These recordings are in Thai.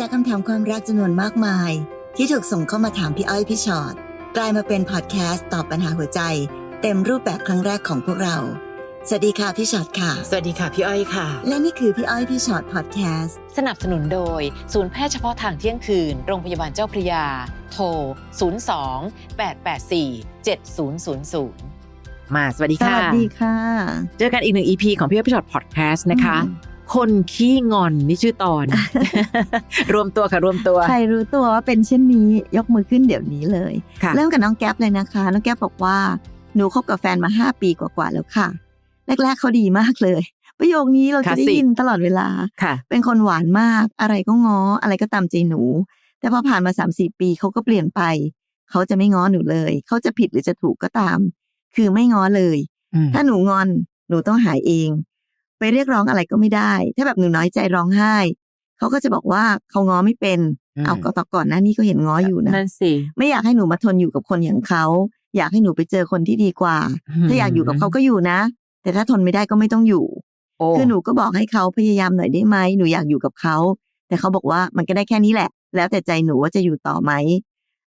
จากคำถามความรักจำนวนมากมาย ที่ถูกส่งเข้ามาถามพี่อ้อยพี่ชอ็อตกลายมาเป็นพอดแคสต์ตอบปัญหาหัวใจ เต็มรูปแบบครั้งแรกของพวกเรา สวัสดีค่ะพี่ชอ็อตค่ะ สวัสดีค่ะพี่อ้อยค่ะ และนี่คือพี่อ้อยพี่ชอ็อตพอดแคสต์สนับสนุนโดย ศูนย์แพทย์เฉพาะทางเที่ยงคืน โรงพยาบาลเจ้าพระยา โทร 02 884 7000มาสวัสดีสค่ะวัสดีค่ะ เจอกันอีกหนึ่ง EP ของพี่อ้อยพี่ชอตพอดแคสต์นะคะอืม คนขี้งอนนี่ชื่อตอน รวมตัวค่ะรวมตัว ใครรู้ตัวว่าเป็นเช่นนี้ยกมือขึ้นเดี๋ยวนี้เลยค่ะเริ่มกับน้องแก๊ปเลยนะคะ น้องแก๊ปบอกว่าหนูคบกับแฟนมาห้าปีกว่าๆแล้วค่ะ แรก ๆเขาดีมากเลย ประโยคนี้เราจะได้ Classic ยินตลอดเวลาค่ะเป็นคนหวานมาก อะไรก็ง้อ อะไรก็ตามใจหนู แต่พอผ่านมาสามสี่ปีเขาก็เปลี่ยนไป เขาจะไม่ง้อหนูเลย เขาจะผิดหรือจะถูกก็ตาม คือไม่ง้อเลยอืมถ้าหนูงอนหนูต้องหายเอง ไปเรียกร้องอะไรก็ไม่ได้ ถ้าแบบหนูน้อยใจร้องไห้ เขาก็จะบอกว่าเขาง้อไม่เป็นอืมเอาก็ต่อก่อนหน้านี้ก็เห็นง้ออยู่นะนั่นสิไม่อยากให้หนูมาทนอยู่กับคนอย่างเขา อยากให้หนูไปเจอคนที่ดีกว่า ถ้าอยากอยู่กับเขาก็อยู่นะ แต่ถ้าทนไม่ได้ก็ไม่ต้องอยู่โอ้คือหนูก็บอกให้เขาพยายามหน่อยได้ไหมหนูอยากอยู่กับเขาแต่เขาบอกว่ามันก็ได้แค่นี้แหละ แล้วแต่ใจหนูว่าจะอยู่ต่อไหม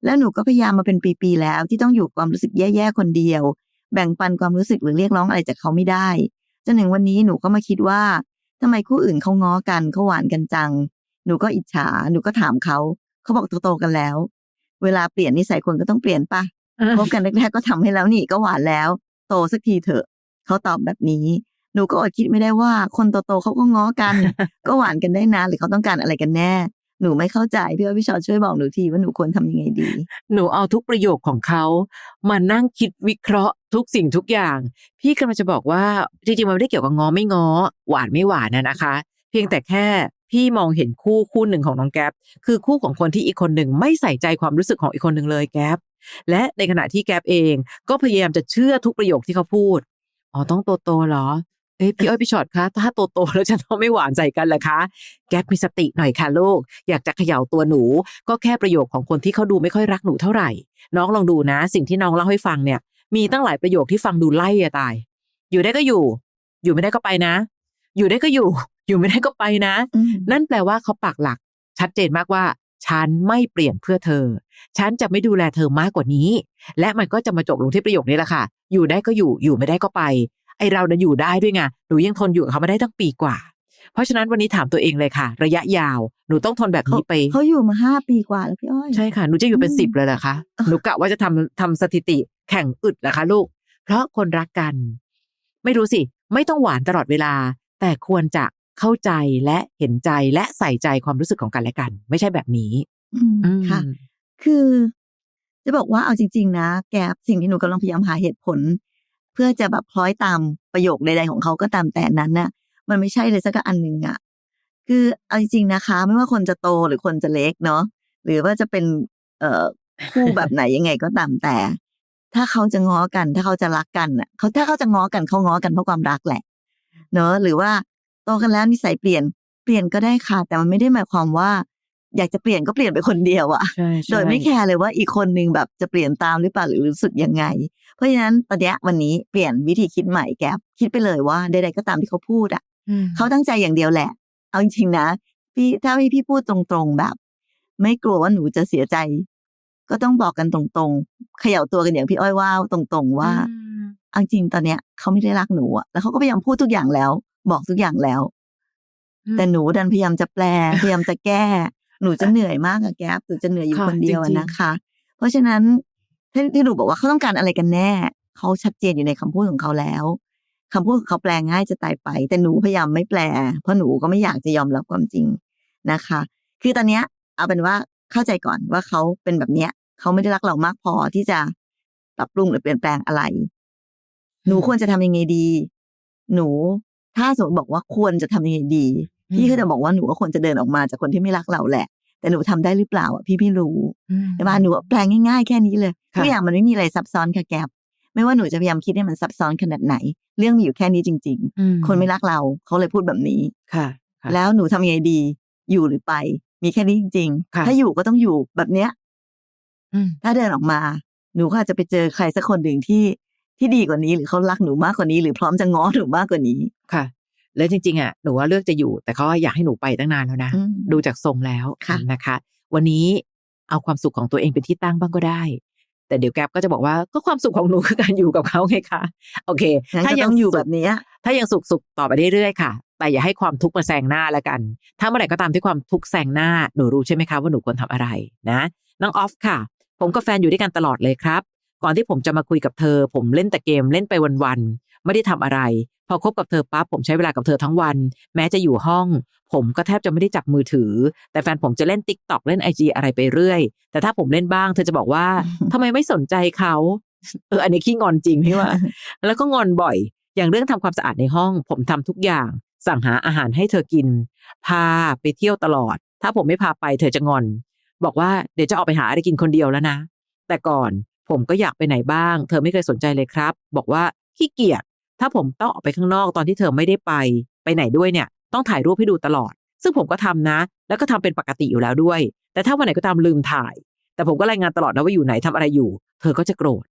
แล้วหนูก็พยายามมาเป็นปีๆแล้วที่ต้องอยู่กับความรู้สึกแย่ๆคนเดียว แบ่งปันความรู้สึกหรือเรียกร้องอะไรจากเขาไม่ได้ จนถึงวันนี้หนูก็มาคิดว่าทำไมคู่อื่นเขาง้อกันเขาหวานกันจัง หนูก็อิจฉา หนูก็ถามเขาเขาบอกโตๆกันแล้ว เวลาเปลี่ยนนิสัยคนก็ต้องเปลี่ยนปะคบกันแรกๆก็ทำให้แล้วนี่ก็หวานแล้ว โตสักทีเถอะเขาตอบแบบนี้ หนูก็อดคิดไม่ได้ว่า คนโตๆเขาก็ง้อกัน ก็หวานกันได้นะหรือเขาต้องการอะไรกันแน่ หนูไม่เข้าใจพี่อ้อยพี่ชอช่วยบอกหนูทีว่าหนูควรทำยังไงดี หนูเอาทุกประโยคของเขามานั่งคิดวิเคราะห์ทุกสิ่งทุกอย่าง พี่กำลังจะบอกว่าจริงๆมันไม่ได้เกี่ยวกับงอไม่งอ หวานไม่หวานนะนะคะ เพียงแต่แค่พี่มองเห็นคู่คู่หนึ่งของน้องแก๊ปคือคู่ของคนที่อีกคนหนึ่งไม่ใส่ใจความรู้สึกของอีกคนหนึ่งเลยแก๊ปและในขณะที่แก๊ปเองก็พยายามจะเชื่อทุกประโยคที่เขาพูดอ๋อต้องโตโตเหรอ เอ้ยพี่อ้อยพี่ชอตคะถ้าโตโตๆแล้วจะต้องไม่หวานใส่กันเหรอคะ แก๊ปมีสติหน่อยค่ะลูก อยากจะเขย่าตัวหนู ก็แค่ประโยคของคนที่เขาดูไม่ค่อยรักหนูเท่าไหร่ น้องลองดูนะ สิ่งที่น้องเล่าให้ฟังเนี่ย มีตั้งหลายประโยคที่ฟังดูไล่อะตาย อยู่ได้ก็อยู่ อยู่ไม่ได้ก็ไปนะ อยู่ได้ก็อยู่ อยู่ไม่ได้ก็ไปนะอืมนั่นแปลว่าเขาปักหลัก ชัดเจนมากว่าฉันไม่เปลี่ยนเพื่อเธอ ฉันจะไม่ดูแลเธอมากกว่านี้ และมันก็จะมาจบลงที่ประโยคนี้แหละค่ะ อยู่ได้ก็อยู่ อยู่ไม่ได้ก็ไป ไอเราเนี่ยอยู่ได้ด้วยไงหนูยังทนอยู่กับเขามาได้ตั้งปีกว่า เพราะฉะนั้นวันนี้ถามตัวเองเลยค่ะ ระยะยาวหนูต้องทนแบบเขานี้ไปเขาอยู่มาห้าปีกว่าแล้วพี่อ้อยใช่ค่ะหนูจะอยู่เป็นอืมสิบเลยเหรอคะหนูกะว่าจะทำทำสถิติแข่งอึดเหรอคะลูก เพราะคนรักกัน ไม่รู้สิ ไม่ต้องหวานตลอดเวลา แต่ควรจะเข้าใจและเห็นใจและใส่ใจความรู้สึกของกันและกัน ไม่ใช่แบบนี้อืมอืมค่ะ คือ จะบอกว่าเอาจริง ๆ นะ แกสิ่งที่หนูกำลังพยายามหาเหตุผลเพื่อจะแบบคล้อยตามประโยคใดๆของเขาก็ตามแต่นั้นน่ะ มันไม่ใช่เลยสักอันหนึ่งอะ คือเอาจริงๆนะคะ ไม่ว่าคนจะโตหรือคนจะเล็กเนาะหรือว่าจะเป็นเอ่อคู่แบบไหนยังไงก็ตามแต่ ถ้าเขาจะง้อกัน ถ้าเขาจะรักกันอะเขาถ้าเขาจะง้อกันเขาง้อกันเพราะความรักแหละ เนอะหรือว่าโตกันแล้วนิสัยเปลี่ยนเปลี่ยนก็ได้ค่ะ แต่มันไม่ได้หมายความว่า อยากจะเปลี่ยนก็เปลี่ยนไปคนเดียวอะใช่โดยไม่แคร์เลยว่าอีกคนนึงแบบจะเปลี่ยนตามหรือเปล่าหรือรู้สึกยังไง เพราะฉะนั้นตอนเนี้ยวันนี้เปลี่ยนวิธีคิดใหม่แกปคิดไปเลยว่าใดๆก็ตามที่เขาพูดอะอืมเขาตั้งใจอย่างเดียวแหละ เอาจริงๆนะ พี่ถ้าพี่พี่พูดตรงๆแบบ ไม่กลัวว่าหนูจะเสียใจ ก็ต้องบอกกันตรงๆ เขย่าตัวกันอย่างพี่อ้อยว่าตรงๆว่าอืมเอาจริงตอนเนี้ยเขาไม่ได้รักหนูอะแล้วเขาก็พยายามพูดทุกอย่างแล้ว บอกทุกอย่างแล้ว แต่หนูดันพยายามจะแปลพยายามจะแก้ หนูจะเหนื่อยมากอะแก๊ปหนูจะเหนื่อยอยู่ค่ะคนเดียวอะจริงๆนะคะ เพราะฉะนั้นที่ที่หนูบอกว่าเขาต้องการอะไรกันแน่ เขาชัดเจนอยู่ในคำพูดของเขาแล้วคำพูดของเขาแปลง่ายจะตายไป แต่หนูพยายามไม่แปล เพราะหนูก็ไม่อยากจะยอมรับความจริงนะคะ คือตอนเนี้ยเอาเป็นว่าเข้าใจก่อนว่าเขาเป็นแบบเนี้ยเขาไม่ได้รักเรามากพอที่จะปรับปรุงหรือเปลี่ยนแปลงอะไร หนูควรจะทำยังไงดี หนูถ้าสมมติบอกว่าควรจะทำยังไงดี พี่ก็จะบอกว่าหนูก็ควรจะเดินออกมาจากคนที่ไม่รักเราแหละ แต่หนูทำได้หรือเปล่าอะพี่ไม่รู้อืมแต่ว่าหนูแปลงง่ายๆ แค่นี้เลยค่ะทุกอย่างมันไม่มีอะไรซับซ้อนค่ะแกบไม่ว่าหนูจะพยายามคิดให้มันซับซ้อนขนาดไหน เรื่องมีอยู่แค่นี้จริงอืมๆคนไม่รักเราเขาเลยพูดแบบนี้ค่ะค่ะ แล้วหนูทำยังไงดี อยู่หรือไป มีแค่นี้จริงค่ะๆถ้าอยู่ก็ต้องอยู่แบบเนี้ยอืมถ้าเดินออกมา หนูก็อาจจะไปเจอใครสักคนหนึ่งที่ที่ดีกว่านี้หรือเขารักหนูมากกว่านี้ หรือพร้อมจะง้อหนูมากกว่านี้ค่ะ แล้วจริงๆอะหนูว่าเลือกจะอยู่ แต่เขาอยากให้หนูไปตั้งนานแล้วนะอืมดูจากทรงแล้วค่ะนะคะ วันนี้เอาความสุขของตัวเองเป็นที่ตั้งบ้างก็ได้ แต่เดี๋ยวแกรบก็จะบอกว่าก็ความสุขของหนูคือการอยู่กับเขาไงคะโอเคงั้นถ้าก็ยัต้องอยู่สุขแบบเนี้ยถ้ายังสุขสุขต่อไปเรื่อยๆค่ะ แต่อย่าให้ความทุกข์มาแซงหน้าแล้วกัน ถ้าเมื่อไหร่ก็ตามที่ความทุกข์แซงหน้าหนูรู้ใช่ไหมคะว่าหนูควรทำอะไรนะน้องออฟค่ะ ผมกับแฟนอยู่ด้วยกันตลอดเลยครับ ก่อนที่ผมจะมาคุยกับเธอ ผมเล่นแต่เกมเล่นไปวันๆ ไม่ได้ทำอะไร พอคบกับเธอปั๊บผมใช้เวลากับเธอทั้งวัน แม้จะอยู่ห้อง ผมก็แทบจะไม่ได้จับมือถือ แต่แฟนผมจะเล่นติ๊กต็อกเล่นไอจอะไรไปเรื่อย แต่ถ้าผมเล่นบ้างเธอจะบอกว่าทำไมไม่สนใจเขาเอออันนี้ขี้งอนจริงพี่ว่า แล้วก็งอนบ่อย อย่างเรื่องทำความสะอาดในห้อง ผมทำทุกอย่าง สั่งหาอาหารให้เธอกิน พาไปเที่ยวตลอด ถ้าผมไม่พาไปเธอจะงอน บอกว่าเดี๋ยวจะออกไปหาอะไรกินคนเดียวแล้วนะ แต่ก่อนผมก็อยากไปไหนบ้าง เธอไม่เคยสนใจเลยครับ บอกว่าขี้เกียจ ถ้าผมต้องออกไปข้างนอกตอนที่เธอไม่ได้ไป ไปไหนด้วยเนี่ย ต้องถ่ายรูปให้ดูตลอด ซึ่งผมก็ทำนะ แล้วก็ทำเป็นปกติอยู่แล้วด้วย แต่ถ้าวันไหนก็ตามลืมถ่าย แต่ผมก็รายงานตลอดนะว่าอยู่ไหนทำอะไรอยู่ เธอก็จะโกรธ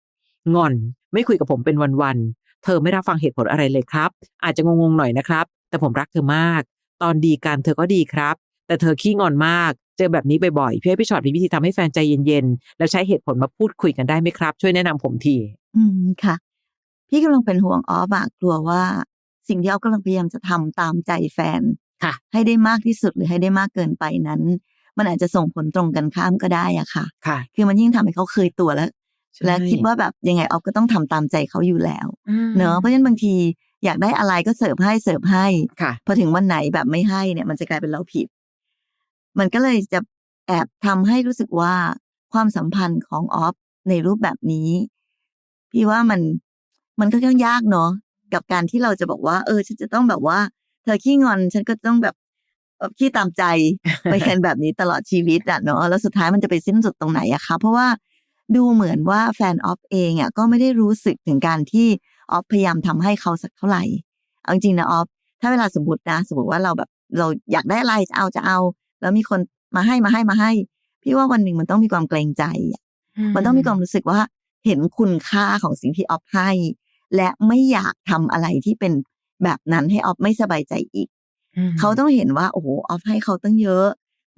งอน ไม่คุยกับผมเป็นวันๆ เธอไม่รับฟังเหตุผลอะไรเลยครับ อาจจะงงๆหน่อยนะครับ แต่ผมรักเธอมาก ตอนดีกันเธอก็ดีครับ แต่เธอขี้งอนมาก เจอแบบนี้บ่อยๆ พี่ให้พี่ชอตมีวิธีทำให้แฟนใจเย็นๆ แล้วใช้เหตุผลมาพูดคุยกันได้ไหมครับ ช่วยแนะนำผมที อืมค่ะ พี่กำลังเป็นห่วงออฟอะกลัวว่า สิ่งที่ออฟกำลังพยายามจะทำตามใจแฟนค่ะ ให้ได้มากที่สุดหรือให้ได้มากเกินไปนั้น มันอาจจะส่งผลตรงกันข้ามก็ได้อะค่ะ ค่ะ คือมันยิ่งทำให้เขาเคยตัวแล้ว และคิดว่าแบบยังไงออฟก็ต้องทำตามใจเขาอยู่แล้ว เนอะเพราะฉะนั้นบางทีอยากได้อะไรก็เสิร์ฟให้เสิร์ฟให้ค่ะ พอถึงวันไหนแบบไม่ให้เนี่ย มันจะกลายเป็นเราผิด มันก็เลยจะแอบทำให้รู้สึกว่าความสัมพันธ์ของออฟในรูปแบบนี้ พี่ว่ามัน มันค่อนข้างยากเนาะกับการที่เราจะบอกว่า เออ ฉันจะต้องแบบว่า เธอขี้งอนฉันก็ต้องแบบเอ่อขี้ตามใจไปกันแบบนี้ตลอดชีวิตอะเนาะแล้วสุดท้ายมันจะไปสิ้นสุดตรงไหนอะคะเพราะว่าดูเหมือนว่าแฟนออฟเองอะก็ไม่ได้รู้สึกถึงการที่ออฟพยายามทำให้เขาสักเท่าไหร่เอาจริงๆนะออฟถ้าเวลาสมมตินะ สมมติว่าเราแบบเราอยากได้อะไรจะเอาจะเอา แล้วมีคนมาให้มาให้มาให้ พี่ว่าวันหนึ่งมันต้องมีความเกรงใจอะมันต้องมีความรู้สึกว่าเห็นคุณค่าของสิ่งที่ออฟให้ และไม่อยากทำอะไรที่เป็นแบบนั้นให้ออฟไม่สบายใจอีก เขาต้องเห็นว่า โอ้โหออฟให้เขาตั้งเยอะ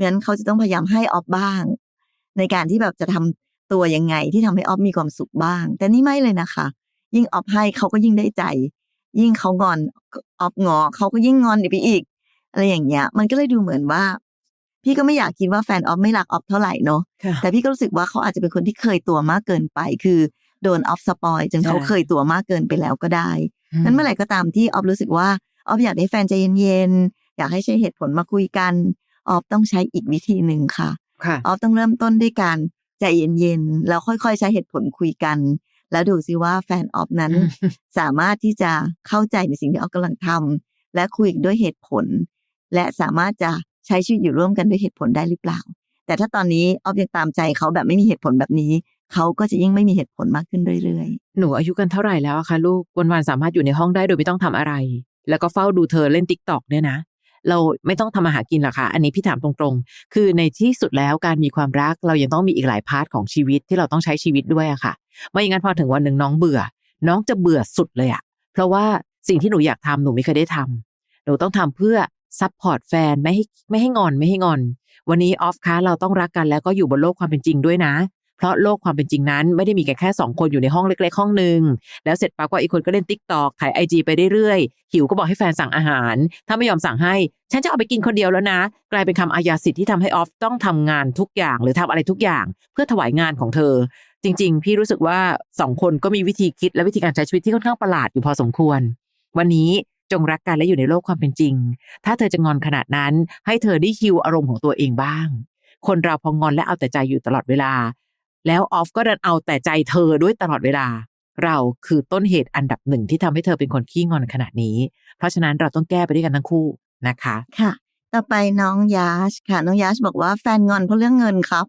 งั้นเขาจะต้องพยายามให้ออฟบ้าง ในการที่แบบจะทำตัวยังไงที่ทำให้ออฟมีความสุขบ้าง แต่นี่ไม่เลยนะคะ ยิ่งออฟให้เขาก็ยิ่งได้ใจ ยิ่งเขางอนออฟงอเขาก็ยิ่งงอนไปอีก อะไรอย่างเงี้ย มันก็เลยดูเหมือนว่า พี่ก็ไม่อยากคิดว่าแฟนออฟไม่รักออฟเท่าไหร่เนาะค่ะแต่พี่ก็รู้สึกว่าเขาอาจจะเป็นคนที่เคยตัวมากเกินไป คือ โดนออฟสปอยจนเขาใช่เคยตัวมากเกินไปแล้วก็ได้นั้นเมื่อไหร่ก็ตามที่ออฟรู้สึกว่าออฟอยากได้แฟนใจเย็นๆอยากให้ใช้เหตุผลมาคุยกันออฟต้องใช้อีกวิธีหนึ่งค่ะค่ะออฟต้องเริ่มต้นด้วยการใจเย็นๆแล้วค่อยๆ ใช้เหตุผลคุยกัน แล้วดูซิว่าแฟนออฟนั้น สามารถที่จะเข้าใจในสิ่งที่ออฟกำลังทำและคุยด้วยเหตุผล และสามารถจะใช้ชีวิตอยู่ร่วมกันด้วยเหตุผลได้หรือเปล่า แต่ถ้าตอนนี้ออฟยังตามใจเขาแบบไม่มีเหตุผลแบบนี้ เขาก็จะยิ่งไม่มีเหตุผลมากขึ้นเรื่อยๆ หนูอายุกันเท่าไหร่แล้วอะคะลูกวันๆสามารถอยู่ในห้องได้โดยไม่ต้องทำอะไร แล้วก็เฝ้าดูเธอเล่นติ๊กต็อกเนี่ยนะ เราไม่ต้องทำมาหากินหรอกค่ะ อันนี้พี่ถามตรงๆ คือในที่สุดแล้วการมีความรักเรายังต้องมีอีกหลายพาร์ทของชีวิตที่เราต้องใช้ชีวิตด้วยอะค่ะ ไม่อย่างนั้นพอถึงวันหนึ่งน้องเบื่อ น้องจะเบื่อสุดเลยอะเพราะว่าสิ่งที่หนูอยากทำหนูไม่เคยได้ทำหนูต้องทำเพื่อซัพพอร์ตแฟนไม่ให้ไม่ให้งอนไม่ให้งอน วันนี้ออฟคะเราต้องรักกันแล้วก็อยู่บนโลกความเป็นจริงด้วยนะ เพราะโลกความเป็นจริงนั้นไม่ได้มีแค่แค่สองคนอยู่ในห้องเล็ก ๆ ห้องหนึ่งแล้วเสร็จปั๊บก็อีกคนก็เล่นติ๊กตอกถ่ายไอจีไปเรื่อยๆหิวก็บอกให้แฟนสั่งอาหาร ถ้าไม่ยอมสั่งให้ ฉันจะเอาไปกินคนเดียวแล้วนะ กลายเป็นคำอาญาสิทธิ์ที่ทำให้ออฟต้องทำงานทุกอย่างหรือทำอะไรทุกอย่าง เพื่อถวายงานของเธอ จริง ๆ พี่รู้สึกว่าสองคนก็มีวิธีคิดและวิธีการใช้ชีวิตที่ค่อนข้างประหลาดอยู่พอสมควร วันนี้จงรักกันและอยู่ในโลกความเป็นจริง ถ้าเธอจะงอนขนาดนั้น ให้เธอได้ฮิวอารมณ์ของตัวเองบ้าง คนเราพองอนและเอาแต่ใจอยู่ตลอดเวลา แล้วออฟก็ดันเอาแต่ใจเธอด้วยตลอดเวลา เราคือต้นเหตุอันดับหนึ่งที่ทำให้เธอเป็นคนขี้งอนขนาดนี้ เพราะฉะนั้นเราต้องแก้ไปด้วยกันทั้งคู่นะคะๆค่ะต่อไปน้องยาชค่ะ น้องยาชบอกว่าแฟนงอนเพราะเรื่องเงินครับ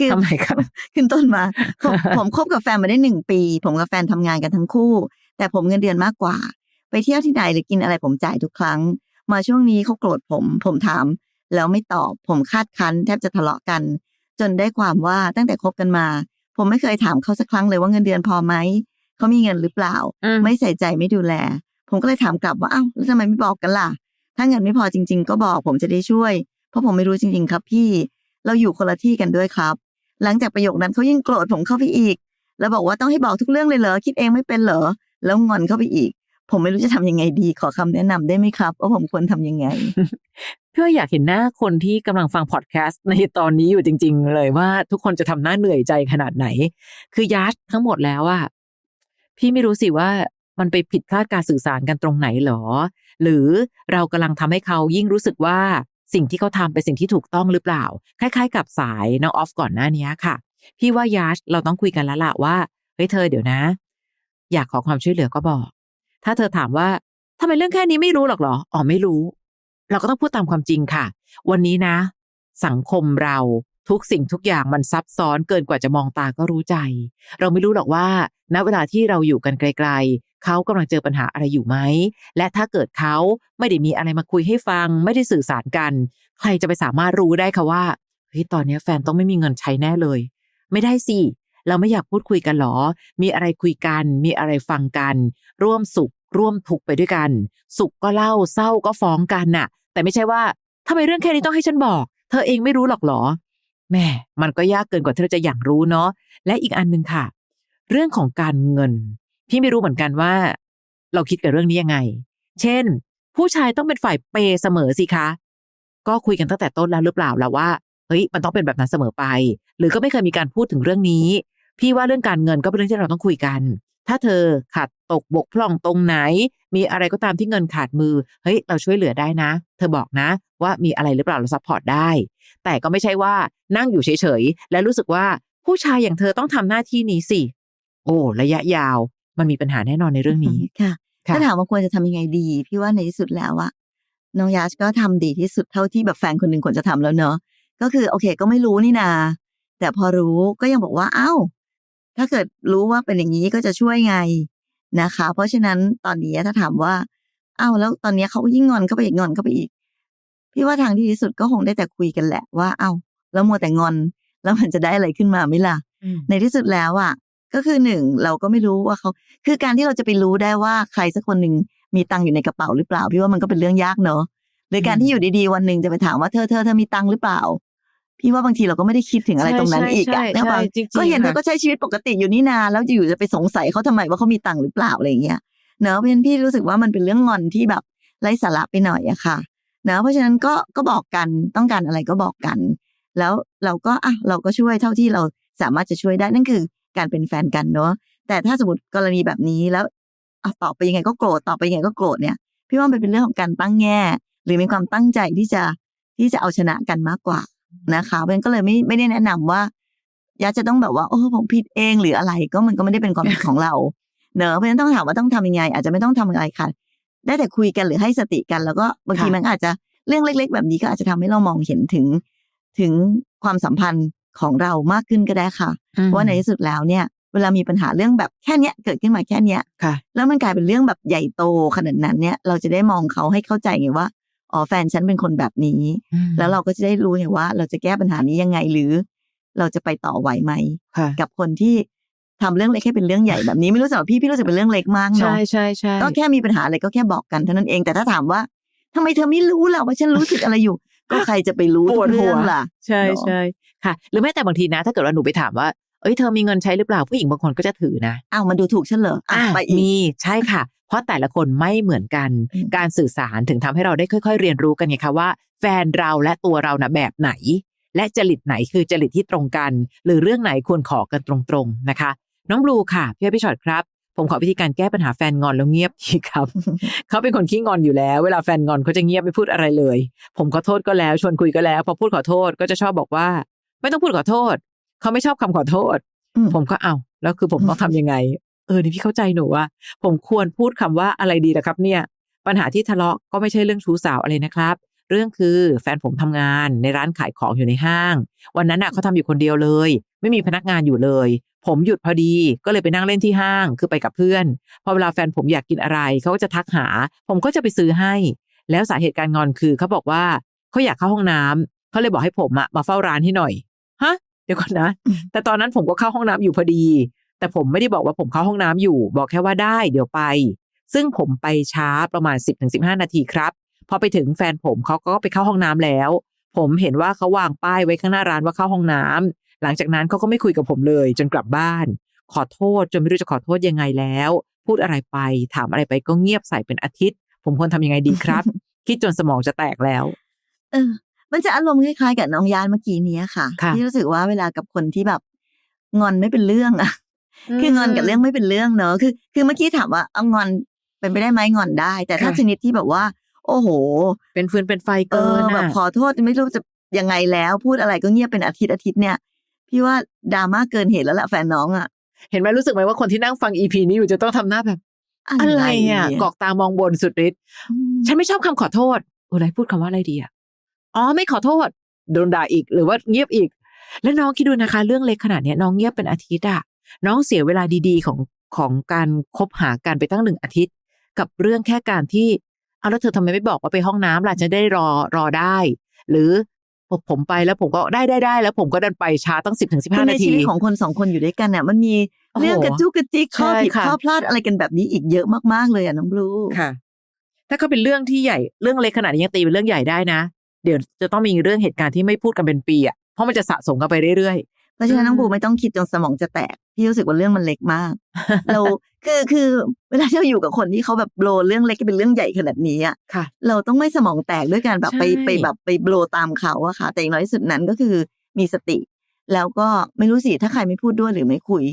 คือทำไมครับขึ้นต้นมาผมผมคบกับแฟนมาได้หนึ่งปี ผมกับแฟนทำงานกันทั้งคู่ แต่ผมเงินเดือนมากกว่า ไปเที่ยวที่ไหนหรือกินอะไรผมจ่ายทุกครั้ง มาช่วงนี้เขาโกรธผม ผมถาม แล้วไม่ตอบผมคาดคั้น แทบจะทะเลาะกัน จนได้ความว่าตั้งแต่คบกันมา ผมไม่เคยถามเขาสักครั้งเลยว่าเงินเดือนพอไหมเขามีเงินหรือเปล่าอืมไม่ใส่ใจไม่ดูแล ผมก็เลยถามกลับว่าอ้าวแล้วทำไมไม่บอกกันล่ะ ถ้าเงินไม่พอจริง ๆ ก็บอกผมจะได้ช่วย เพราะผมไม่รู้จริง ๆ ครับพี่ เราอยู่คนละที่กันด้วยครับ หลังจากประโยคนั้นเขายิ่งโกรธผมเข้าไปอีก แล้วบอกว่าต้องให้บอกทุกเรื่องเลยเหรอคิดเองไม่เป็นเหรอแล้วงอนเข้าไปอีกผมไม่รู้จะทำยังไงดีขอคำแนะนำได้ไหมครับว่าผมควรทำยังไง พี่ว่าอยากเห็นหน้าคนที่กำลังฟังพอดแคสต์ในตอนนี้อยู่จริง ๆ เลยว่าทุกคนจะทำหน้าเหนื่อยใจขนาดไหน คือยัดทั้งหมดแล้วอะพี่ไม่รู้สิว่ามันไปผิดพลาดการสื่อสารกันตรงไหนหรอ หรือเรากำลังทำให้เขายิ่งรู้สึกว่าสิ่งที่เขาทำเป็นสิ่งที่ถูกต้องหรือเปล่า คล้าย ๆ กับสายน้องออฟก่อนหน้านี้ค่ะ พี่ว่ายัดเราต้องคุยกันแล้วล่ะว่าเฮ้ยเธอเดี๋ยวนะ อยากขอความช่วยเหลือก็บอก ถ้าเธอถามว่าทำไมเรื่องแค่นี้ไม่รู้หรอกหรอ อ๋อไม่รู้ เราก็ต้องพูดตามความจริงค่ะ วันนี้นะ สังคมเราทุกสิ่งทุกอย่างมันซับซ้อนเกินกว่าจะมองตาก็รู้ใจ เราไม่รู้หรอกว่า ณเวลาที่เราอยู่กันไกล ๆ เขากำลังเจอปัญหาอะไรอยู่ไหม และถ้าเกิดเขาไม่ได้มีอะไรมาคุยให้ฟัง ไม่ได้สื่อสารกัน ใครจะไปสามารถรู้ได้คะว่าเฮ้ยตอนนี้แฟนต้องไม่มีเงินใช้แน่เลย ไม่ได้สิเราไม่อยากพูดคุยกันหรอ มีอะไรคุยกัน มีอะไรฟังกัน ร่วมสุข ร่วมทุกข์ไปด้วยกัน สุขก็เล่าเศร้าก็ฟ้องกันน่ะ แต่ไม่ใช่ว่าทำไมเรื่องแค่นี้ต้องให้ฉันบอก เธอเองไม่รู้หรอกหรอแม่มันก็ยากเกินกว่าที่เราจะอยากรู้เนาะและอีกอันหนึ่งค่ะ เรื่องของการเงิน พี่ไม่รู้เหมือนกันว่า เราคิดกับเรื่องนี้ยังไง เช่น ผู้ชายต้องเป็นฝ่ายเปย์เสมอสิคะ ก็คุยกันตั้งแต่ต้นแล้วหรือเปล่าล่ะว่าเฮ้ยมันต้องเป็นแบบนั้นเสมอไป หรือก็ไม่เคยมีการพูดถึงเรื่องนี้ พี่ว่าเรื่องการเงินก็เป็นเรื่องที่เราต้องคุยกัน ถ้าเธอขาดตกบกพร่องตรงไหน มีอะไรก็ตามที่เงินขาดมือ เฮ้ย เราช่วยเหลือได้นะ เธอบอกนะ ว่ามีอะไรหรือเปล่าเราซัพพอร์ตได้ แต่ก็ไม่ใช่ว่านั่งอยู่เฉยๆ และรู้สึกว่าผู้ชายอย่างเธอต้องทำหน้าที่นี้สิ โอ้ ระยะยาว มันมีปัญหาแน่นอนในเรื่องนี้ ค่ะค่ะถ้าถามว่าควรจะทำยังไงดี พี่ว่าในที่สุดแล้วอะน้องยาชก็ทำดีที่สุดเท่าที่แบบแฟนคนหนึ่งควรจะทำแล้วเนอะก็คือโอเค ก็ไม่รู้นี่นา แต่พอรู้ก็ยังบอกว่า เอ้า ถ้าเกิดรู้ว่าเป็นอย่างนี้ก็จะช่วยไงนะคะ เพราะฉะนั้นตอนนี้ถ้าถามว่าเอ้าแล้วตอนนี้เขายิ่งงอนเข้าไปอีกงอนเข้าไปอีก พี่ว่าทางที่ดีที่สุดก็คงได้แต่คุยกันแหละว่าเอ้าแล้วมัวแต่งอน แล้วมันจะได้อะไรขึ้นมาไหมล่ะ ในที่สุดแล้วอะ ก็คือหนึ่งเราก็ไม่รู้ว่าเขา คือการที่เราจะไปรู้ได้ว่าใครสักคนหนึ่งมีตังค์อยู่ในกระเป๋าหรือเปล่า พี่ว่ามันก็เป็นเรื่องยากเนอะหรือการที่อยู่ดีๆวันหนึ่งจะไปถามว่าเธอเธอเธอมีตังค์หรือเปล่า พี่ว่าบางทีเราก็ไม่ได้คิดถึงอะไรใช่ตรงนั้นใช่อีกอะใช่นะใช่บางจริงๆก็เห็นเธอค่ะก็ใช้ชีวิตปกติอยู่นี่นาแล้วจะอยู่จะไปสงสัยเขาทำไมว่าเขามีตังค์หรือเปล่าอะไรอย่างเงี้ยเนอะเพราะฉะนั้นพี่รู้สึกว่ามันเป็นเรื่องงอนที่แบบไร้สาระไปหน่อยอะค่ะเนอะเพราะฉะนั้นก็ก็บอกกันต้องการอะไรก็บอกกัน แล้วเราก็อะเราก็ช่วยเท่าที่เราสามารถจะช่วยได้นั่นคือการเป็นแฟนกันเนอะแต่ถ้าสมมติกรณีแบบนี้แล้วอะตอบไปยังไงก็โกรธตอบไปยังไงก็โกรธเนี่ย พี่ว่ามันเป็นเรื่องของการตั้งแง่ หรือมีความตั้งใจที่จะที่จะเอาชนะกันมากกว่า นะคะเพราะฉะนั้นก็เลยไม่ไม่ได้แนะนำว่าอยากจะต้องแบบว่าโอ้ผมผิดเองหรืออะไร ก็มันก็ไม่ได้เป็นความผิดของเราเนอะเพราะฉะนั้นต้องถามว่าต้องทำยังไง อาจจะไม่ต้องทำอะไรค่ะ ได้แต่คุยกันหรือให้สติกันแล้วก็บางทีค่ะมันอาจจะเรื่องเล็ก ๆ แบบนี้ก็อาจจะทำให้เรามองเห็นถึงถึงความสัมพันธ์ของเรามากขึ้นก็ได้ค่ะอืมว่าในที่สุดแล้วเนี่ย เวลามีปัญหาเรื่องแบบแค่เนี้ยเกิดขึ้นมาแค่เนี้ยค่ะแล้วมันกลายเป็นเรื่องแบบใหญ่โตขนาดนั้นเนี่ย เราจะได้มองเขาให้เข้าใจไงว่า อ๋อแฟนฉันเป็นคนแบบนี้ แล้วเราก็จะได้รู้ไงว่า เราจะแก้ปัญหานี้ยังไงหรือ เราจะไปต่อไหวไหมค่ะกับคนที่ทำเรื่องเล็กให้เป็นเรื่องใหญ่แบบนี้ไม่รู้สำหรับพี่พี่รู้สึกเป็นเรื่องเล็กมากเนาะใช่ใช่ใช่ก็แค่มีปัญหาอะไรก็แค่บอกกันเท่านั้นเองแต่ถ้าถามว่าทำไมเธอไม่รู้ล่ะว่าฉันรู้สึกอะไรอยู่ ก็ใครจะไปรู้ปวดทุกหัวเรื่องล่ะ ใช่เนอะใช่ค่ะ หรือแม้แต่บางทีนะ ถ้าเกิดว่าหนูไปถามว่าเอ้ยเธอมีเงินใช้หรือเปล่าผู้หญิงบางคนก็จะถือนะอ้าวมันดูถูกฉันเหรออะอะไปอีกมีใช่ค่ะ เพราะแต่ละคนไม่เหมือนกันอืมการสื่อสารถึงทำให้เราได้ค่อย ๆ เรียนรู้กันไงคะว่า แฟนเราและตัวเรานะแบบไหน และจริตไหนคือจริตที่ตรงกัน หรือเรื่องไหนควรขอกันตรงๆนะคะ น้องบลูค่ะพี่อ้อยพี่ชอตครับ ผมขอวิธีการแก้ปัญหาแฟนงอนแล้วเงียบทีครับ เขาเป็นคนขี้งอนอยู่แล้ว เวลาแฟนงอนเขาจะเงียบไม่พูดอะไรเลย ผมขอโทษก็แล้วชวนคุยก็แล้ว พอพูดขอโทษก็จะชอบบอกว่า ไม่ต้องพูดขอโทษ เขาไม่ชอบคำขอโทษอืมผมก็เอาแล้วคือผมต้องทำยังไง เออนี่พี่เข้าใจหนูว่า ผมควรพูดคำว่าอะไรดีล่ะครับ เนี่ย ปัญหาที่ทะเลาะก็ไม่ใช่เรื่องชู้สาวอะไรนะครับ เรื่องคือแฟนผมทำงานในร้านขายของอยู่ในห้าง วันนั้นน่ะเขาทำอยู่คนเดียวเลย ไม่มีพนักงานอยู่เลย ผมหยุดพอดีก็เลยไปนั่งเล่นที่ห้างคือไปกับเพื่อนพอเวลาแฟนผมอยากกินอะไรเขาก็จะทักหา ผมก็จะไปซื้อให้ แล้วสาเหตุการงอนคือเขาบอกว่าเขาอยากเข้าห้องน้ำเขาเลยบอกให้ผมอะมาเฝ้าร้านให้หน่อยฮะเดี๋ยวก่อนนะ แต่ตอนนั้นผมก็เข้าห้องน้ำอยู่พอดี แต่ผมไม่ได้บอกว่าผมเข้าห้องน้ำอยู่ บอกแค่ว่าได้เดี๋ยวไป ซึ่งผมไปช้าประมาณ 10-15 นาทีครับพอไปถึงแฟนผมเขาก็ไปเข้าห้องน้ำแล้ว ผมเห็นว่าเขาวางป้ายไว้ข้างหน้าร้านว่าเข้าห้องน้ำหลังจากนั้นเขาก็ไม่คุยกับผมเลย จนกลับบ้าน ขอโทษจนไม่รู้จะขอโทษยังไงแล้ว พูดอะไรไป ถามอะไรไปก็เงียบใส่เป็นอาทิตย์ ผมควรทำยังไงดีครับ คิดจนสมองจะแตกแล้ว เออ มันจะอารมณ์คล้ายๆกับน้องยานเมื่อกี้นี้ค่ะค่ะที่รู้สึกว่าเวลากับคนที่แบบงอนไม่เป็นเรื่องอะ คืองอนกับเรื่องไม่เป็นเรื่องเนอะคือคือเมื่อกี้ถามว่าเอางอนเป็นไปได้ไหมงอนได้ แต่ถ้าค่ะชนิดที่แบบว่า โอ้โห เป็นฟืนเป็นไฟเอเกิอนแบบอะขอโทษไม่รู้จะยังไงแล้วพูดอะไรก็เงียบเป็นอาทิตย์อาทิตย์เนี่ย พี่ว่าดราม่าเกินเหตุแล้วล่ะแฟนน้องอะ เห็นไหมรู้สึกไหมว่าคนที่นั่งฟังอีพีนี้อยู่จะต้องทำหน้าแบบ อะไรอะกอกตามองบนสุดฤทธิ์อืมฉันไม่ชอบคำขอโทษโอ้ไรพูดคำว่าอะไรดีอะอ๋อไม่ขอโทษโดนด่าอีกหรือว่าเงียบอีก แล้วน้องคิดดูนะคะ เรื่องเล็กขนาดเนี้ยน้องเงียบเป็นอาทิตย์อะ น้องเสียเวลาดีๆของของการคบหากันไปตั้งหนึ่งอาทิตย์ กับเรื่องแค่การที่เอาแล้วเธอทำไมไม่บอกว่าไปห้องน้ำล่ะจะได้รอรอได้ หรือผมผมไปแล้วผมก็ได้ได้ได้แล้วผมก็ดันไปช้าตั้งสิบถึงสิบคือห้าในนาชีทีวิตของคนสองคนอยู่ด้วยกันเนี่ยมันมีโอ้โหเรื่องกระจุกกระจิกข้อใช่ผิดค่ะข้อพลาดอะไรกันแบบนี้อีกเยอะมากๆเลยอะน้องบลูค่ะ ถ้าเขาเป็นเรื่องที่ใหญ่เรื่องเล็กขนาดนี้ยังตีเป็นเรื่องใหญ่ได้นะ เดี๋ยวจะต้องมีเรื่องเหตุการณ์ที่ไม่พูดกันเป็นปีอะเพราะมันจะสะสมกันไปเรื่อยเพ ราะฉะนั้นน้องอืมบลูไม่ต้องคิดจนสมองจะแตก พี่รู้สึกว่าเรื่องมันเล็กมากๆเราคือคือเวลาที่เราอยู่กับคนที่เขาแบบโบลเรื่องเล็กให้เป็นเรื่องใหญ่ขนาดนี้อะค่ะเราต้องไม่สมองแตกด้วยการแบบไปใช่ไปแบบไปโบลตามเขาอะค่ะ แต่อย่างน้อยที่สุดนั้นก็คือมีสติ แล้วก็ไม่รู้สิถ้าใครไม่พูดด้วยหรือไม่คุย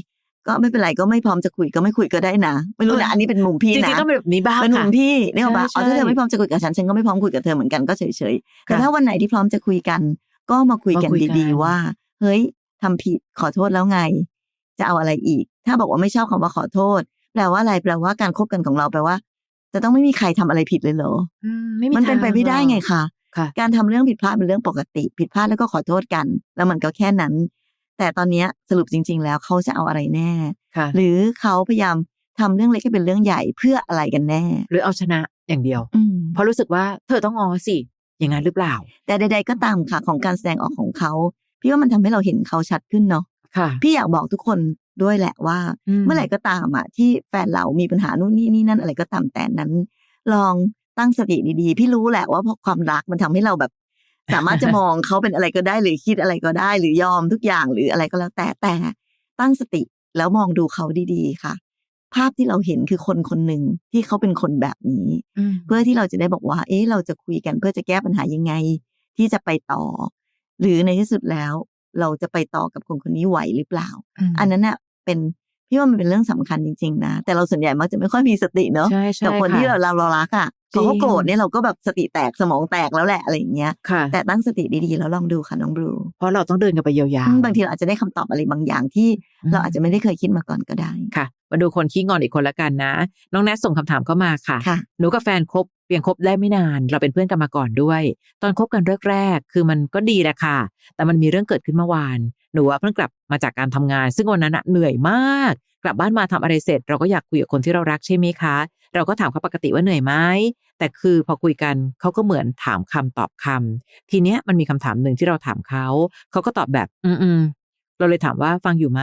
ก็ไม่เป็นไรก็ไม่พร้อมจะคุยก็ไม่คุยก็ได้นะ ไม่รู้นะอันนี้เป็นมุมพี่จนะริงๆต้องเป็นแบบนี้บ้างเป็นมุค่ะมพี่เนี่ยบอกว่าใช่อ๋อถ้าเธใช่อไม่พร้อมจะคุยกับฉันฉันก็ไม่พร้อมคุยกับเธอเหมือนกันก็เฉยๆแต่ค่ะถ้าวันไหนที่พร้อมจะคุยกัน ก็มาคุยกันมาคุยกันดีๆว่าเฮ้ย ทำผิดขอโทษแล้วไง จะเอาอะไรอีก ถ้าบอกว่าไม่ชอบคำว่าขอโทษ แปลว่าอะไรแปลว่าการคบกันของเราแปลว่า จะต้องไม่มีใครทำอะไรผิดเลยเหรออืไม่มันเป็นไปไม่ได้ไงทาคะค่ะการทำเรื่องผิดพลาดเป็นเรื่องปกติ ผิดพลาดแล้วก็ขอโทษกัน แล้วมันก็แค่นั้น แต่ตอนเนี้ยสรุปจริง ๆ แล้วเขาจะเอาอะไรแน่ค่ะหรือเขาพยายามทำเรื่องเล็กให้เป็นเรื่องใหญ่เพื่ออะไรกันแน่ หรือเอาชนะอย่างเดียวอืมเพราะรู้สึกว่าเธอต้องงอสิอย่างนั้นหรือเปล่า แต่ใด ๆ ก็ตามค่ะของการแสดงออกของเขา พี่ว่ามันทำให้เราเห็นเขาชัดขึ้นเนาะค่ะพี่อยากบอกทุกคนด้วยแหละว่า เมื่อไหร่ก็ตามอะที่แฟนเรามีปัญหานู่นนี่นี่นั่นอะไรก็ตามแต่นั้น ลองตั้งสติดีๆ พี่รู้แหละว่าเพราะความรักมันทำให้เราแบบ สามารถจะมองเขาเป็นอะไรก็ได้หรือคิดอะไรก็ได้ หรือยอมทุกอย่างหรืออะไรก็แล้วแต่แต่ตั้งสติแล้วมองดูเขาดีๆค่ะ ภาพที่เราเห็นคือคนคนหนึ่งที่เขาเป็นคนแบบนี้อืมเพื่อที่เราจะได้บอกว่า เอ๊ะเราจะคุยกันเพื่อจะแก้ปัญหายังไง ที่จะไปต่อ หรือในที่สุดแล้วเราจะไปต่อกับคนคนนี้ไหวหรือเปล่า อันนั้นน่ะเป็นพี่ว่ามันเป็นเรื่องสำคัญจริงๆนะ แต่เราส่วนใหญ่มักจะไม่ค่อยมีสติเนาะใช่ใช่กับคนค่ะที่เราเราเรารักอะจริ พงอเขาโกรธเนี่ยเราก็แบบสติแตกสมองแตกแล้วแหละอะไรอย่างเงี้ยค่ะแต่ตั้งสติดีๆแล้วลองดูค่ะน้องบลูเพราะเราต้องเดินกันไปยาวอืมๆบางทีเราอาจจะได้คำตอบอะไรบางอย่างที่อืมเราอาจจะไม่ได้เคยคิดมาก่อนก็ได้ค่ะ มาดูคนขี้งอนอีกคนละกันนะ น้องแนทส่งคำถามเข้ามาค่ะค่ะ หนูกับแฟนคบเพียงคบได้ไม่นาน เราเป็นเพื่อนกันมาก่อนด้วย ตอนคบกันแรกๆคือมันก็ดีแหละค่ะ แต่มันมีเรื่องเกิดขึ้นเมื่อวาน หนูอะเพิ่งกลับมาจากการทำงาน ซึ่งวันนั้นอะเหนื่อยมาก กลับบ้านมาทำอะไรเสร็จ เราก็อยากคุยกับคนที่เรารักใช่ไหมคะ เราก็ถามเขาปกติว่าเหนื่อยไหมแต่คือพอคุยกันเขาก็เหมือนถามคำตอบคำทีเนี้ยมันมีคำถามหนึ่งที่เราถามเขาเขาก็ตอบแบบ อืมอืมเราเลยถามว่าฟังอยู่ไหม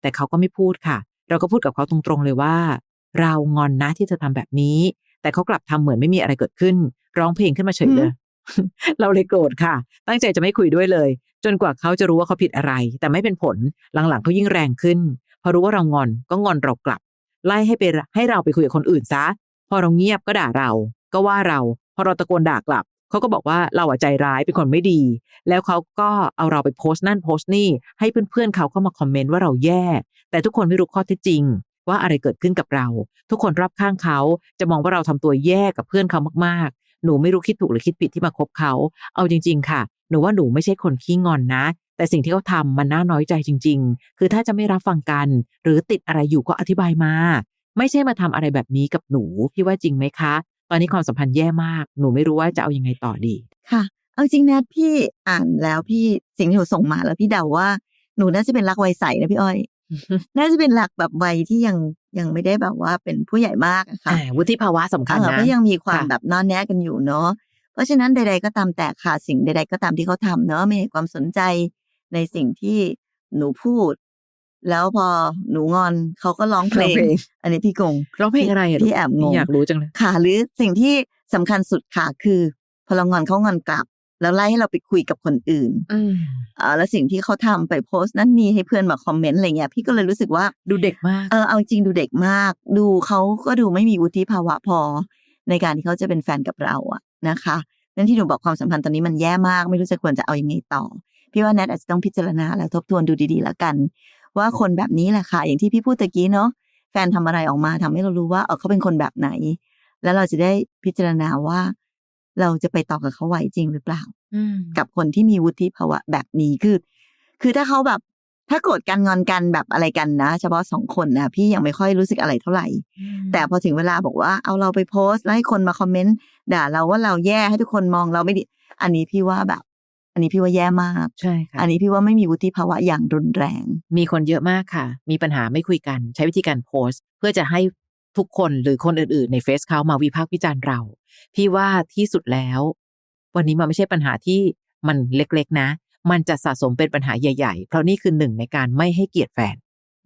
แต่เขาก็ไม่พูดค่ะ เราก็พูดกับเขาตรงๆเลยว่า เรางอนนะที่เธอทำแบบนี้ แต่เขากลับทำเหมือนไม่มีอะไรเกิดขึ้น ร้องเพลงขึ้นมาเฉยเลยเราเลยโกรธค่ะ ตั้งใจจะไม่คุยด้วยเลย จนกว่าเขาจะรู้ว่าเขาผิดอะไร แต่ไม่เป็นผลหลังๆเขายิ่งแรงขึ้น พอรู้ว่าเรางอนก็งอนเรากลับ ไล่ให้ไปให้เราไปคุยกับคนอื่นซะ พอเราเงียบก็ด่าเรา ก็ว่าเรา พอเราตะโกนด่ากลับ เขาก็บอกว่าเราอะใจร้ายเป็นคนไม่ดี แล้วเขาก็เอาเราไปโพสต์นั่นโพสต์นี่ ให้เพื่อนๆเขาเข้ามาคอมเมนต์ว่าเราแย่ แต่ทุกคนไม่รู้ข้อเท็จจริง ว่าอะไรเกิดขึ้นกับเรา ทุกคนรอบข้างเขาจะมองว่าเราทำตัวแย่กับเพื่อนเขามากๆ หนูไม่รู้คิดถูกหรือคิดผิดที่มาคบเขา เอาจริง ๆ ค่ะ หนูว่าหนูไม่ใช่คนขี้งอนนะ แต่สิ่งที่เขาทำมันน่าน้อยใจจริง ๆ คือถ้าจะไม่รับฟังกัน หรือติดอะไรอยู่ก็อธิบายมา ไม่ใช่มาทำอะไรแบบนี้กับหนูพี่ว่าจริงไหมคะ ตอนนี้ความสัมพันธ์แย่มาก หนูไม่รู้ว่าจะเอายังไงต่อดีค่ะ เอาจริงนะพี่อ่านแล้วพี่สิ่งที่หนูส่งมาแล้วพี่เดาว่าหนูน่าจะเป็นรักวัยใสนะพี่อ้อย น่าจะเป็นหลักแบบวัยที่ยังยังไม่ได้แบบว่าเป็นผู้ใหญ่มากอะค่ะอ่าวุฒิภาวะสำคัญเออนะก็ยังมีความค่ะแบบนอนแนะกันอยู่เนาะเพราะฉะนั้นใด ๆก็ตามแต่ค่ะสิ่งใด ๆ ก็ตามที่เขาทำเนาะไม่ให้ความสนใจ ในสิ่งที่หนูพูด แล้วพอหนูงอนเขาก็ร้องเพลร้องงเพลงอันนี้พี่กงร้องเพลงอะไรอะพี่แอบงงอยากรู้จังเลยค่ะ หรือสิ่งที่สำคัญสุดค่ะคือพอเรางอนเขางอนกลับ แล้วไล่ให้เราไปคุยกับคนอื่นอืมอ่าแล้วสิ่งที่เขาทำไปโพสต์นั่นนี่ให้เพื่อนมาคอมเมนต์อะไรเงี้ยพี่ก็เลยรู้สึกว่าดูเด็กมากเออเอาจริงดูเด็กมาก ดูเขาก็ดูไม่มีวุฒิภาวะพอ ในการที่เขาจะเป็นแฟนกับเราอะนะคะนั่นที่หนูบอกความสัมพันธ์ตอนนี้มันแย่มาก ไม่รู้จะควรจะเอายังไงต่อ พี่ว่าแนทอาจจะต้องพิจารณาแล้วทบทวนดูดีๆแล้วกัน ว่าคนแบบนี้แหละค่ะ อย่างที่พี่พูดตะกี้เนาะแฟนทำอะไรออกมาทำให้เรารู้ว่าเออเขาเป็นคนแบบไหน แล้วเราจะได้พิจารณาว่า เราจะไปต่อกับเขาไหวจริงหรือเปล่าอืมกับคนที่มีวุฒิภาวะแบบนี้คือ คือถ้าเขาแบบถ้าโกรธกันงอนกันแบบอะไรกันนะ เฉพาะสองคนนะพี่ยังไม่ค่อยรู้สึกอะไรเท่าไหร่ แต่พอถึงเวลาบอกว่าเอาเราไปโพสต์แล้วให้คนมาคอมเมนต์ด่าเราว่าเราแย่ให้ทุกคนมองเราไม่ดี อันนี้พี่ว่าแบบ อันนี้พี่ว่าแย่มาก ใช่ค่ะ อันนี้พี่ว่าไม่มีวุฒิภาวะอย่างรุนแรง มีคนเยอะมากค่ะ มีปัญหาไม่คุยกัน ใช้วิธีการโพสต์ เพื่อจะให้ทุกคนหรือคนอื่นๆ ในเฟซเขามาวิพากษ์วิจารณ์เรา พี่ว่าที่สุดแล้ว วันนี้มันไม่ใช่ปัญหาที่มันเล็กๆนะ มันจะสะสมเป็นปัญหาใหญ่ ๆ เพราะนี่คือหนึ่งในการไม่ให้เกียรติแฟน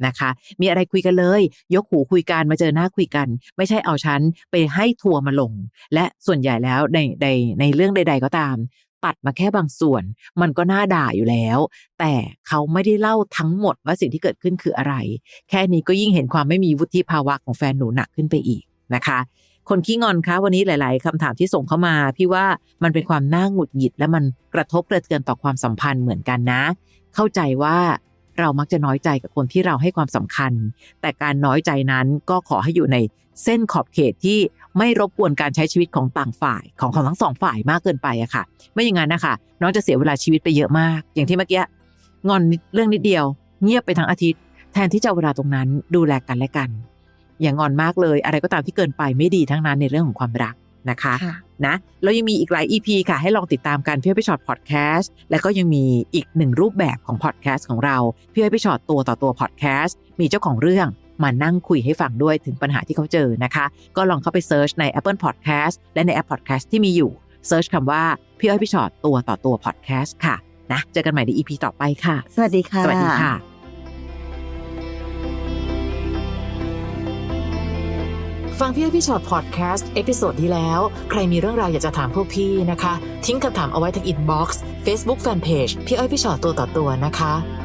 นะคะ มีอะไรคุยกันเลย ยกหูคุยกันมาเจอหน้าคุยกัน ไม่ใช่เอาฉันไปให้ทัวร์มาลง และส่วนใหญ่แล้วในในในเรื่องใด ๆ ก็ตาม ตัดมาแค่บางส่วน มันก็น่าด่าอยู่แล้ว แต่เขาไม่ได้เล่าทั้งหมดว่าสิ่งที่เกิดขึ้นคืออะไร แค่นี้ก็ยิ่งเห็นความไม่มีวุฒิภาวะของแฟนหนูหนักขึ้นไปอีกนะคะคนขี้งอนคะวันนี้หลาย ๆคำถามที่ส่งเข้ามา พี่ว่ามันเป็นความน่าหงุดหงิด และมันกระทบกระเทือนต่อความสัมพันธ์เหมือนกันนะ เข้าใจว่าเรามักจะน้อยใจกับคนที่เราให้ความสำคัญ แต่การน้อยใจนั้นก็ขอให้อยู่ในเส้นขอบเขตที่ ไม่รบกวนการใช้ชีวิตของต่างฝ่ายของของทั้งสองฝ่ายมากเกินไปอะค่ะ ไม่อย่างนั้นนะคะน้องจะเสียเวลาชีวิตไปเยอะมาก อย่างที่เมื่อกี้งอนนิดเรื่องนิดเดียว เงียบไปทั้งอาทิตย์ แทนที่จะเอาเวลาตรงนั้นดูแลกันและกัน อย่างงอนมากเลย อะไรก็ตามที่เกินไปไม่ดีทั้งนั้นในเรื่องของความรักนะคะค่ะนะแล้วยังมีอีกหลาย EP ค่ะ ให้ลองติดตามกันพี่อ้อยพี่ชอตพอดแคสต์แล้วก็ยังมีอีกหนึ่งรูปแบบของพอดแคสต์ของเราพี่อ้อยพี่ชอตตัวต่อตัวพอดแคสต์มีเจ้าของเรื่อง มานั่งคุยให้ฟังด้วยถึงปัญหาที่เขาเจอนะคะ ก็ลองเข้าไปเซิร์ชใน Apple Podcast และในแอป Podcast ที่มีอยู่เซิร์ชคำว่าพี่อ้อยพี่ชอตตัวต่อตัวพอดแคสต์ค่ะนะเจอกันใหม่ใน EP ต่อไปค่ะ สวัสดีค่ะ สวัสดีค่ะ ฟังพี่อ้อยพี่ชอตพอดแคสต์เอพิโซดที่แล้ว ใครมีเรื่องราวอยากจะถามพวกพี่นะคะ ทิ้งคำถามเอาไว้ที่อินบ็อกซ์เฟซบุ๊กแฟนเพจพี่อ้อยพี่ชอตตัวต่อตัวนะคะ